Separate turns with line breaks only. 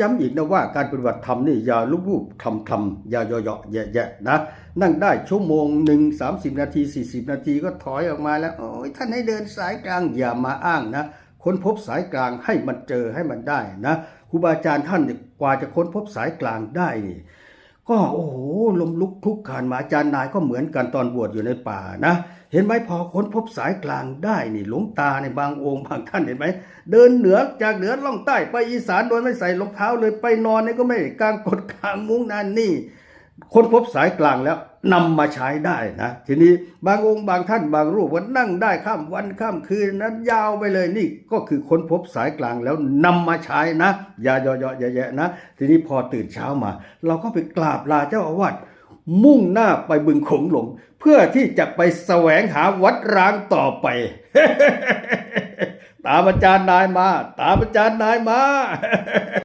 ย้ำอีกนะว่าการปฏิบัติธรรมนี่อย่าลุกวูบทำทำอย่าเยาะๆแยะๆนะ นั่งได้ชั่วโมงหนึ่งสามสิบนาทีสี่สิบนาทีก็ถอยออกมาแล้วโอ้ยท่านให้เดินสายกลางอย่ามาอ้างนะ ค้นพบสายกลางให้มันเจอให้มันได้นะครูบาอาจารย์ท่านเนี่ยกว่าจะค้นพบสายกลางได้นี่ ก็โอ้โหลมลุกทุกขานมาอาจารย์นายก็เหมือนกันตอนบวชอยู่ในป่านะ เห็นไหมพอค้นพบสายกลางได้นี่หลวงตาในบางองค์บางท่านเห็นไหมเดินเหนือจากเหนือล่องใต้ไปอีสานโดยไม่ใส่รองเท้าเลยไปนอนนี่ก็ไม่ได้กางกดกางมุ้งนั่นนี่ ค้นพบสายกลางแล้วนำมาใช้ได้นะทีนี้บางองค์บางท่านบางรูปว่านั่งได้ข้ามวันข้ามคืนนั้นยาวไปเลยนี่ก็คือค้นพบสายกลางแล้วนำมาใช้นะอย่าเยาะๆแยะๆนะ ทีนี้พอตื่นเช้ามา เราก็ไปกราบลาเจ้าอาวาสมุ่งหน้าไปบึงขงหลง เพื่อที่จะไปแสวงหาวัดร้างต่อไป ตามอาจารย์นายมา ตามอาจารย์นายมา